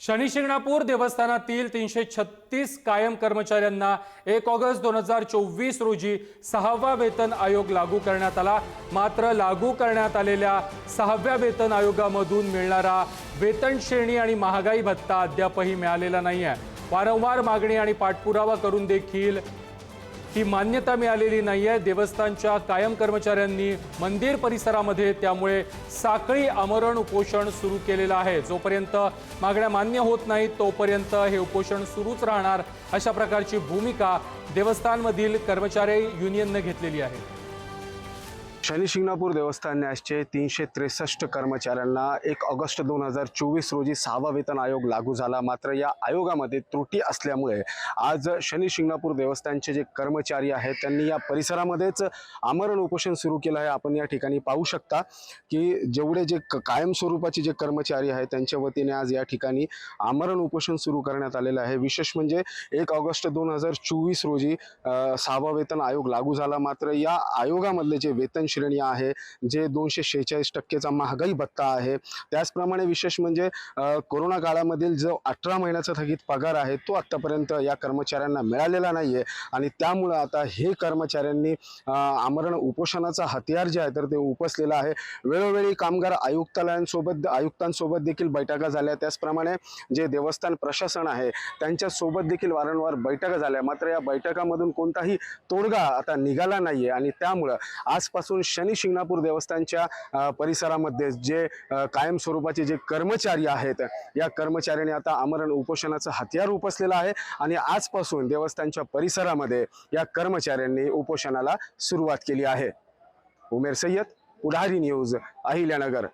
शनी शिंगणापूर देवस्थानातील तीनशे छत्तीस कायम कर्मचाऱ्यांना एक ऑगस्ट दोन हजार चोवीस रोजी सहावा वेतन आयोग लागू करण्यात आला. मात्र लागू करण्यात आलेल्या सहाव्या वेतन आयोगामधून मिळणारा वेतन श्रेणी आणि महागाई भत्ता अद्यापही मिळालेला नाही आहे वारंवार मागणी आणि पाठपुरावा करून देखील ही मान्यता मिळालेली नाही आहे देवस्थानच्या कायम कर्मचाऱ्यांनी मंदिर परिसरामध्ये त्यामुळे साखळी आमरण उपोषण सुरू केलेलं आहे. जोपर्यंत मागण्या मान्य होत नाहीत तोपर्यंत हे उपोषण सुरूच राहणार अशा प्रकारची भूमिका देवस्थानमधील कर्मचारी युनियननं घेतलेली आहे. शनिशिंगणापूर देवस्थान न्यासचे तीनशे त्रेसष्ट कर्मचाऱ्यांना एक ऑगस्ट दोन हजार चोवीस रोजी सहावा वेतन आयोग लागू झाला. मात्र या आयोगामध्ये त्रुटी असल्यामुळे आज शनिशिंगणापूर देवस्थानचे जे कर्मचारी आहेत त्यांनी या परिसरामध्येच आमरण उपोषण सुरू केलं आहे. आपण या ठिकाणी पाहू शकता की जेवढे जे क- कायम स्वरूपाचे जे कर्मचारी आहेत त्यांच्या वतीने आज या ठिकाणी आमरण उपोषण सुरू करण्यात आलेलं आहे. विशेष म्हणजे एक ऑगस्ट दोन हजार चोवीस रोजी सहावा वेतन आयोग लागू झाला. मात्र या आयोगामधले जे वेतनशील श्रेणी आहे जे दोनशे शेहेचाळीस टक्केचा महागाई भत्ता आहे. त्याचप्रमाणे विशेष म्हणजे कोरोना काळामधील जो अठरा महिन्याचा थकीत पगार आहे तो आत्तापर्यंत या कर्मचाऱ्यांना मिळालेला नाही आहे आणि त्यामुळं आता हे कर्मचाऱ्यांनी आमरण उपोषणाचा हतियार जे आहे तर ते उपसलेलं आहे. वेळोवेळी कामगार आयुक्तालयांसोबत आयुक्तांसोबत देखील बैठका झाल्या. त्याचप्रमाणे जे देवस्थान प्रशासन आहे त्यांच्यासोबत देखील वारंवार बैठका झाल्या. मात्र या बैठकामधून कोणताही तोडगा आता निघाला नाहीये. आणि त्यामुळं आजपासून शनी शिंगणापूर देवस्थानच्या अ, परिसरामध्ये जे कायम स्वरूपाचे जे कर्मचारी आहेत या कर्मचाऱ्यांनी आता आमरण उपोषणाचं हत्यार उपसलेलं आहे आणि आजपासून देवस्थानच्या परिसरामध्ये या कर्मचाऱ्यांनी उपोषणाला सुरुवात केली आहे. उमेर सय्यद पुढारी न्यूज अहिल्यानगर.